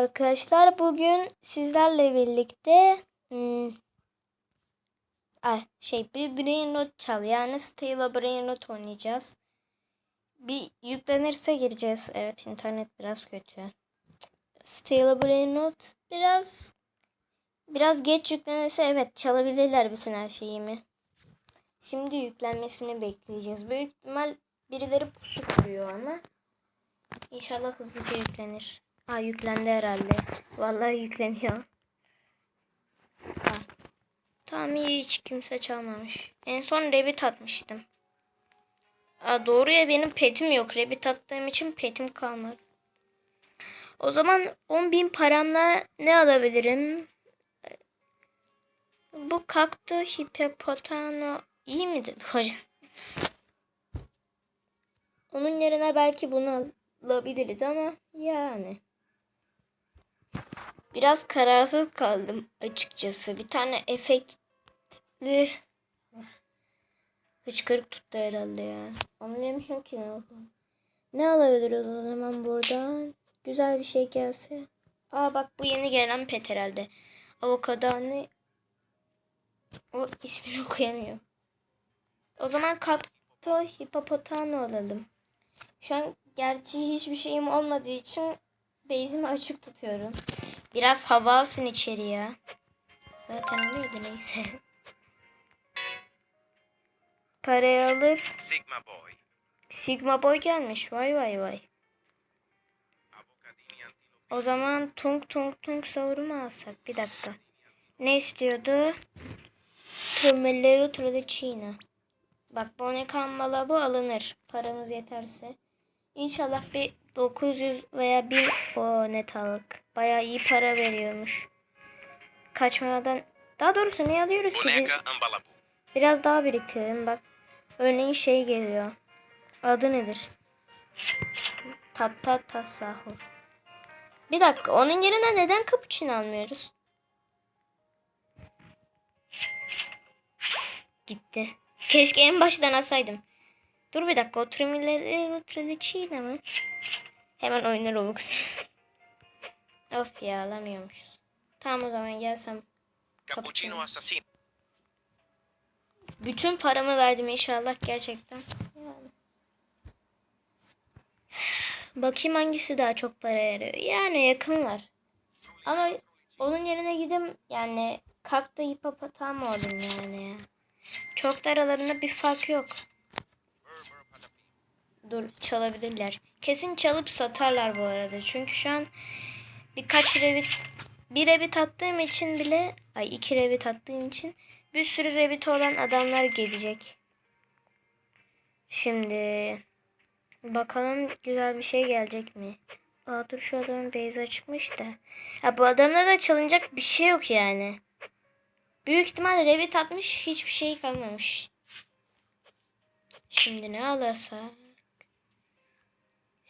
Arkadaşlar bugün sizlerle birlikte hmm, ay, şey bir brain rot çal yani Stella brain rot oynayacağız. Bir yüklenirse gireceğiz. Evet internet biraz kötü. Stella brain rot biraz biraz geç yüklenirse evet çalabilirler bütün her şeyimi. Şimdi yüklenmesini bekleyeceğiz. Büyük ihtimal birileri pusu kuruyor ama İnşallah hızlıca yüklenir. Aa yüklendi herhalde. Vallahi yükleniyor. Aa. Tamam iyi hiç kimse çalmamış. En son Revit atmıştım. Aa, doğru ya benim petim yok. Revit attığım için petim kalmadı. O zaman 10.000 paramla ne alabilirim? Bu kaktü hipopotano iyi midir hocam? Onun yerine belki bunu alabiliriz ama yani. Biraz kararsız kaldım açıkçası. Bir tane efektli hıçkırık tuttu herhalde ya. Anlayamıyorum ki ne oldu. Ne alabiliriz o zaman buradan? Güzel bir şey gelse. Aa bak bu yeni gelen pet herhalde. Avokado ne? O ismini okuyamıyorum. O zaman Kapto Hipopotamo alalım. Şu an gerçi hiçbir şeyim olmadığı için base'imi açık tutuyorum. Biraz hava alsın içeriye. Zaten öyleydi neyse. Parayı alıp Sigma Boy, Sigma Boy gelmiş. Vay vay vay. O zaman tung tung tung savurma alsak. Bir dakika. Ne istiyordu? Trumellero Tradicina. Bak bu ne kanmala bu alınır. Paramız yeterse. İnşallah bir 900 veya 1000 o net aldık. Bayağı iyi para veriyormuş. Kaçmadan daha doğrusu ne alıyoruz ki biz? Biraz daha biriktirelim bak. Örneğin şey geliyor. Adı nedir? Tatta tasahur. Bir dakika onun yerine neden cappuccino almıyoruz? Gitti. Keşke en baştan alsaydım. Dur bir dakika o Trimileri Tradicina mı? Hemen oyunu Robux. of ya alamıyormuşuz. Tamam o zaman gelsem. Cappuccino Assassino, Bütün paramı verdim inşallah gerçekten. Yani. Bakayım hangisi daha çok para yarıyor. Yani yakınlar. Ama onun yerine gidim yani kakta hipopotamo oldum yani. Çok da aralarında bir fark yok. Dur çalabilirler. Kesin çalıp satarlar bu arada. Çünkü şu an birkaç revit bir revit attığım için bile ay iki revit attığım için bir sürü revit olan adamlar gelecek. Şimdi bakalım güzel bir şey gelecek mi? Aa dur şu adamın base açmış da. Ya bu adamda da çalınacak bir şey yok yani. Büyük ihtimalle revit atmış hiçbir şey kalmamış. Şimdi ne alırsa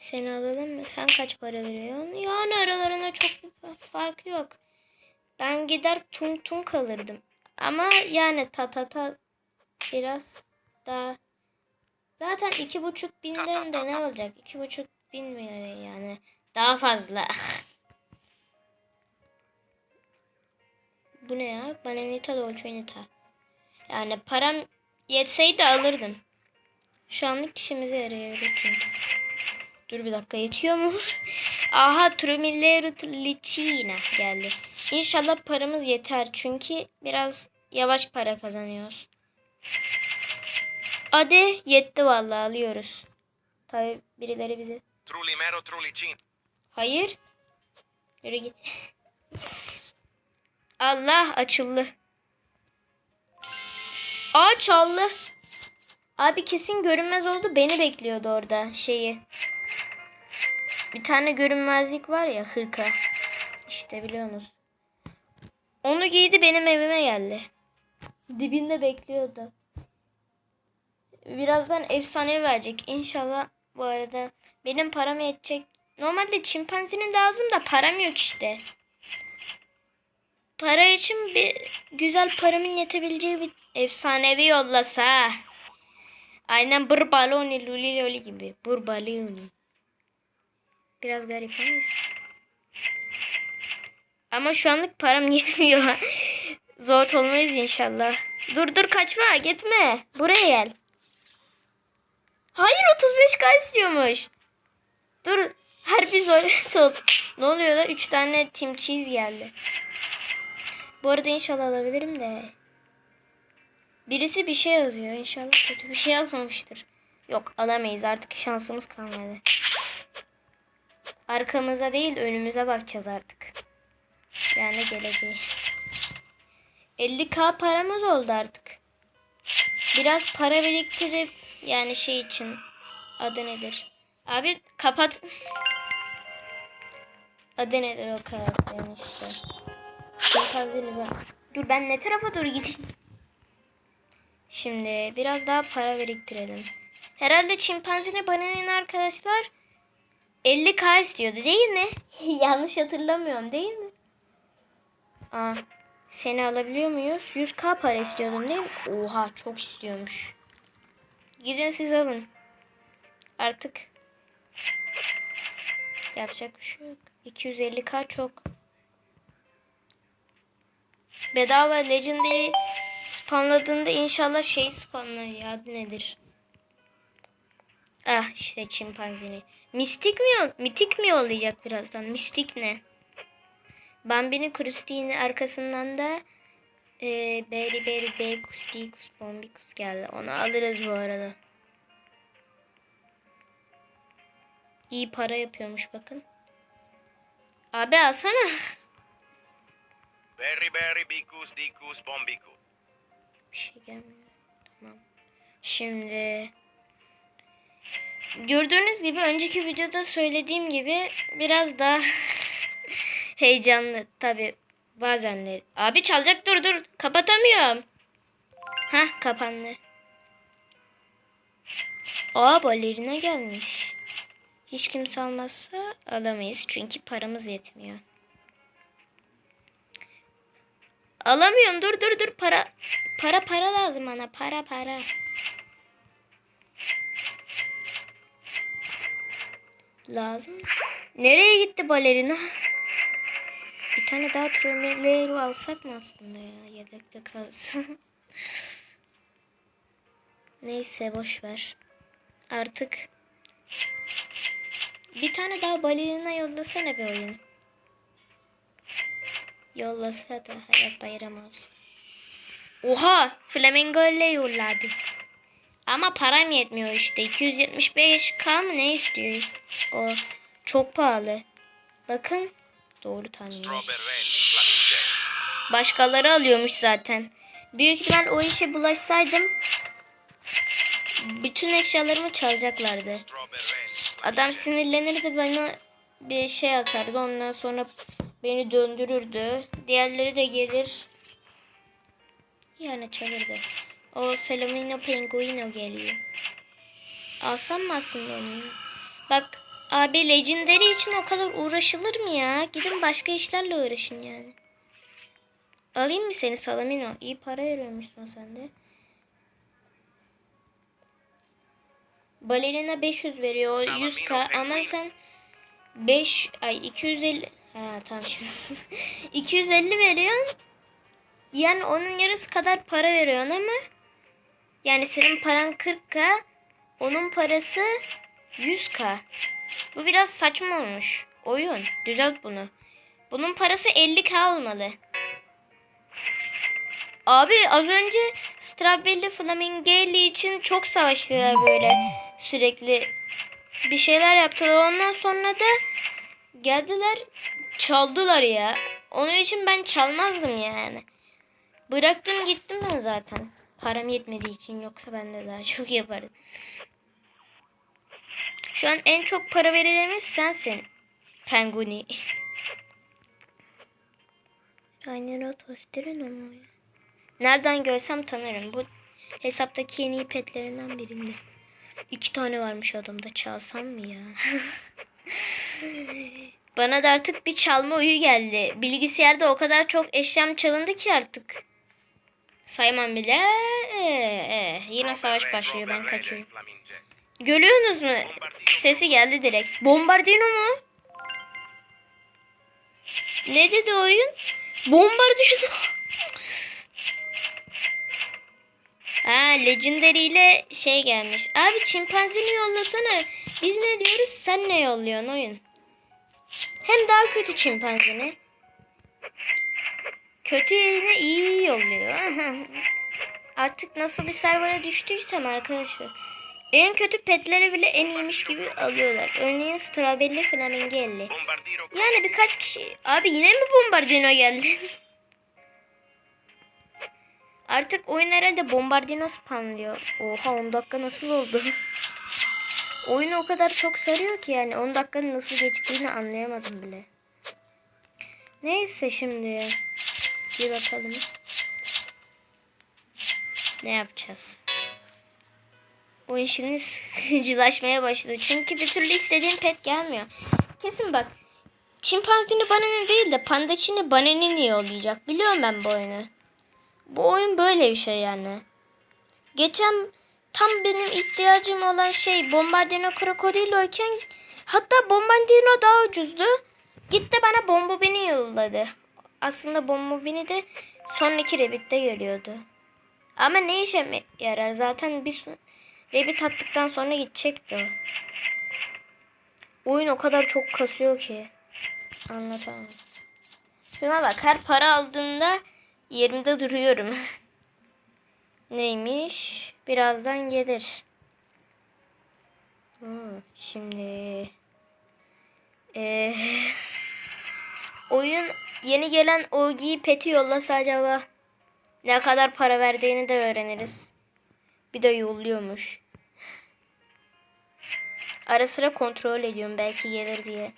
seni alalım mı? Sen kaç para veriyorsun? Yani aralarında çok bir fark yok. Ben gider tung tung alırdım. Ama yani ta ta ta biraz daha zaten iki buçuk binden de ne olacak? İki buçuk bin mi yani? Daha fazla. Bu ne ya? Bananita Dolfinita. Yani param yetseydi alırdım. Şu anlık işimize yarayabilir çünkü. Dur bir dakika yetiyor mu? Aha Trumillero Licina geldi. İnşallah paramız yeter. Çünkü biraz yavaş para kazanıyoruz. Hadi yetti vallahi alıyoruz. Tabi birileri bizi. Trulimero Trulicin, Hayır. Yürü git. Allah açıldı. Aa çaldı. Abi kesin görünmez oldu. Beni bekliyordu orada şeyi. Bir tane görünmezlik var ya hırka. İşte biliyorsunuz. Onu giydi benim evime geldi. Dibinde bekliyordu. Birazdan efsane verecek. İnşallah bu arada benim param yetecek. Normalde çimpanzinin lazım da param yok işte. Para için bir güzel paramın yetebileceği bir efsanevi yollasa. Aynen Burbaloni Luli Loli gibi. Burbaloni. Biraz garip ama. Ama şu anlık param yetmiyor. Zor olmayız inşallah. Dur dur kaçma gitme. Buraya gel. Hayır 35k istiyormuş. Dur. Her bir zor ol. Ne oluyor da 3 tane team cheese geldi. Bu arada inşallah alabilirim de. Birisi bir şey yazıyor. İnşallah kötü bir şey yazmamıştır. Yok alamayız artık şansımız kalmadı. Arkamıza değil önümüze bakacağız artık. Yani geleceği. 50k paramız oldu artık. Biraz para biriktirip yani şey için adı nedir? Abi kapat. Adı nedir o karakterin işte. Şimpanzeli ben. Dur ben ne tarafa doğru gideyim? Şimdi biraz daha para biriktirelim. Herhalde çimpanzini bananın arkadaşlar 50k istiyordu değil mi? Yanlış hatırlamıyorum değil mi? Aa, seni alabiliyor muyuz? 100k para istiyordun değil mi? Oha çok istiyormuş. Gidin siz alın. Artık yapacak bir şey yok. 250k çok. Bedava legendary spamladığında inşallah şey spamlar ya nedir? Ah işte çimpanzini. Mistik mi mitik mi yollayacak birazdan? Mistik ne? Bambini Krusti'nin arkasından da e, Beri Beri Bekus Dikus Bombikus geldi. Onu alırız bu arada. İyi para yapıyormuş bakın. Abi alsana. Berry berry bicus dicus bombicu. Bir şey gelmiyor. Tamam. Şimdi gördüğünüz gibi önceki videoda söylediğim gibi biraz daha heyecanlı tabi bazenleri. Abi çalacak dur dur kapatamıyorum. Ha kapandı. Aa balerina gelmiş. Hiç kimse almazsa alamayız çünkü paramız yetmiyor. Alamıyorum dur dur dur para para para lazım bana para para. Lazım. Nereye gitti balerina? Bir tane daha tromellero alsak mı aslında ya yedekte kalsın. Neyse boş ver. Artık bir tane daha balerina yollasana bir oyun. Yollasa da hayat bayram olsun. Oha! Flamingo ile yolladı. Ama param yetmiyor işte. 275k mı ne istiyor? O çok pahalı. Bakın. Doğru tahmin. Başkaları alıyormuş zaten. Büyük ihtimal o işe bulaşsaydım bütün eşyalarımı çalacaklardı. Adam sinirlenirdi bana bir şey atardı. Ondan sonra beni döndürürdü. Diğerleri de gelir. Yani çalırdı. O Salamino Penguino geliyor. Alsam mı aslında onu ya? Bak abi Legendary için o kadar uğraşılır mı ya? Gidin başka işlerle uğraşın yani. Alayım mı seni Salamino? İyi para veriyormuşsun sen de. Balerina 500 veriyor. Salamino 100k ama sen 5 ay 250 ha tamam şimdi 250 veriyorsun. Yani onun yarısı kadar para veriyorsun ama yani senin paran 40k onun parası 100k. Bu biraz saçma olmuş. Oyun düzelt bunu. Bunun parası 50k olmalı. Abi az önce Strawberry Flamingelli için çok savaştılar böyle sürekli bir şeyler yaptılar. Ondan sonra da geldiler çaldılar ya. Onun için ben çalmazdım yani. Bıraktım gittim ben zaten. Param yetmediği için yoksa ben de daha çok yapardım. Şu an en çok para verilemiz sensin. Penguni. O tosterin ama ya. Nereden görsem tanırım. Bu hesaptaki en iyi petlerinden birinde. İki tane varmış adamda. Çalsam mı ya? Bana da artık bir çalma uyu geldi. Bilgisayarda o kadar çok eşyam çalındı ki artık. Saymam bile. Ee, ee, yine savaş başlıyor. Ben kaçıyorum. Görüyorsunuz mu? Sesi geldi direkt. Bombardino mu? Ne dedi oyun? Bombardino. Ha Legendary ile şey gelmiş. Abi çimpanzini yollasana. Biz ne diyoruz sen ne yolluyorsun oyun? Hem daha kötü çimpanzini. Kötü yerine iyi yolluyor. Artık nasıl bir servera düştüysem arkadaşlar. En kötü petleri bile en iyiymiş gibi alıyorlar. Örneğin Strawberry Flamingelli. Yani birkaç kişi... Abi yine mi Bombardino geldi? Artık oyun herhalde Bombardino spamlıyor. Oha 10 dakika nasıl oldu? Oyunu o kadar çok sarıyor ki yani 10 dakikanın nasıl geçtiğini anlayamadım bile. Neyse şimdi bir bakalım. Ne yapacağız? Oyun şimdi sıkıcılaşmaya başladı. Çünkü bir türlü istediğim pet gelmiyor. Kesin bak. Çimpanzini bananın değil de pandaçini bananın yollayacak. Biliyorum ben bu oyunu. Bu oyun böyle bir şey yani. Geçen tam benim ihtiyacım olan şey Bombardino Crocodilo iken hatta Bombardino daha ucuzdu. Gitti bana Bombobini yolladı. Aslında Bombobini de sonraki Rabbit'te geliyordu. Ama ne işe yarar? Zaten bir son- Rabbit attıktan sonra gidecekti. Oyun o kadar çok kasıyor ki. Anlatamam. Şuna bak her para aldığımda yerimde duruyorum. Neymiş? Birazdan gelir. Hmm, şimdi Ee, oyun yeni gelen Ogi peti yollasa acaba ne kadar para verdiğini de öğreniriz. Bir de yolluyormuş. Ara sıra kontrol ediyorum belki gelir diye.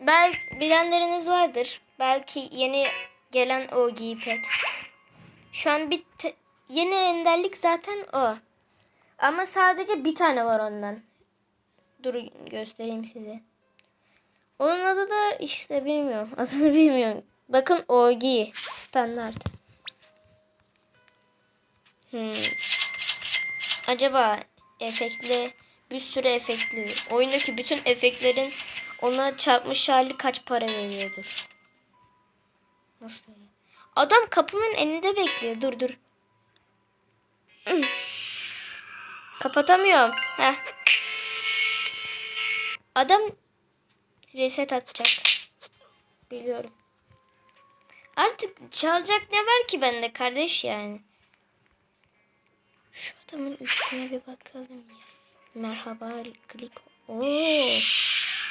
Belki bilenleriniz vardır. Belki yeni gelen o pet. Şu an bir yeni enderlik zaten o. Ama sadece bir tane var ondan. Dur göstereyim size. Onun adı da işte bilmiyorum. Adını bilmiyorum. Bakın Ogi standart. Hmm. Acaba efektli bir sürü efektli. Oyundaki bütün efektlerin ona çarpmış hali kaç para veriyordur? Nasıl? Adam kapımın önünde bekliyor. Dur dur. Hmm. Kapatamıyorum. Heh. Adam reset atacak. Biliyorum. Artık çalacak ne var ki bende kardeş yani. Şu adamın üstüne bir bakalım ya. Merhaba klik. Oo.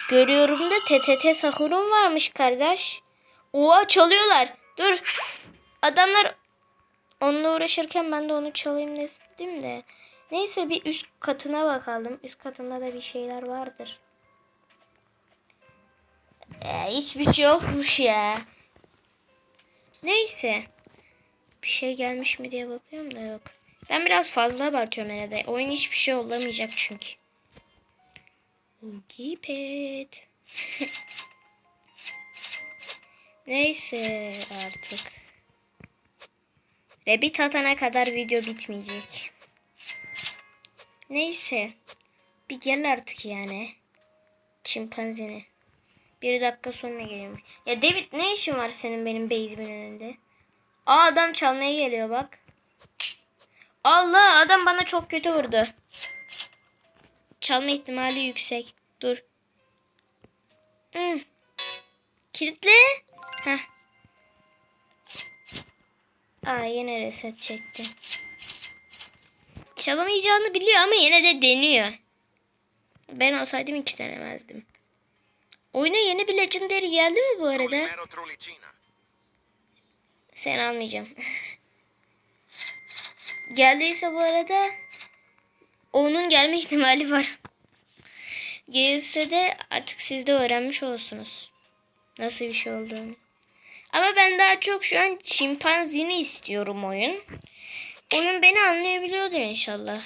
Görüyorum da TTT Sahur'un varmış kardeş. Oha çalıyorlar. Dur. Adamlar onunla uğraşırken ben de onu çalayım dedim de. Neyse bir üst katına bakalım. Üst katında da bir şeyler vardır. Ee, hiçbir şey yokmuş ya. Neyse. Bir şey gelmiş mi diye bakıyorum da yok. Ben biraz fazla abartıyorum herhalde. Oyun hiçbir şey olamayacak çünkü. Gipet. Neyse artık. Rabbit atana kadar video bitmeyecek. Neyse. Bir gel artık yani. Çimpanzini. Bir dakika sonra geliyormuş. Ya David ne işin var senin benim base'imin önünde? Aa adam çalmaya geliyor bak. Allah adam bana çok kötü vurdu. Çalma ihtimali yüksek. Dur. Hmm. Kilitle. Heh. Aa yine reset çekti. Çalamayacağını biliyor ama yine de deniyor. Ben olsaydım hiç denemezdim. Oyuna yeni bir legendary geldi mi bu arada? Sen almayacağım. Geldiyse bu arada onun gelme ihtimali var. Gelirse de artık siz de öğrenmiş olursunuz. Nasıl bir şey olduğunu. Ama ben daha çok şu an çimpanzini istiyorum oyun. Oyun beni anlayabiliyordur inşallah.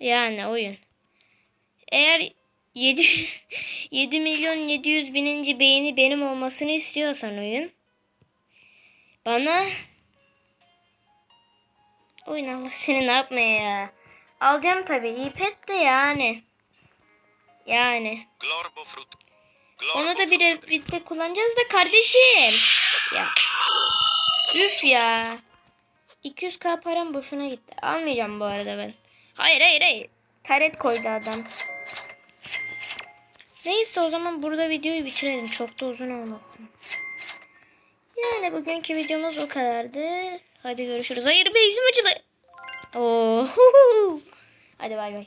Yani oyun. Eğer 7, 7 milyon 700 bininci beğeni benim olmasını istiyorsan oyun. Bana oyun Allah seni ne yapmaya ya. Alacağım tabii. iyi pet de yani. Yani. Onu da bir birlikte kullanacağız da kardeşim. Ya. Üf ya. 200k param boşuna gitti. Almayacağım bu arada ben. Hayır hayır hayır. Taret koydu adam. Neyse o zaman burada videoyu bitirelim. Çok da uzun olmasın. Yani bugünkü videomuz bu kadardı. Hadi görüşürüz. Hayır be izim acıdı. Oo. Hadi bay bay.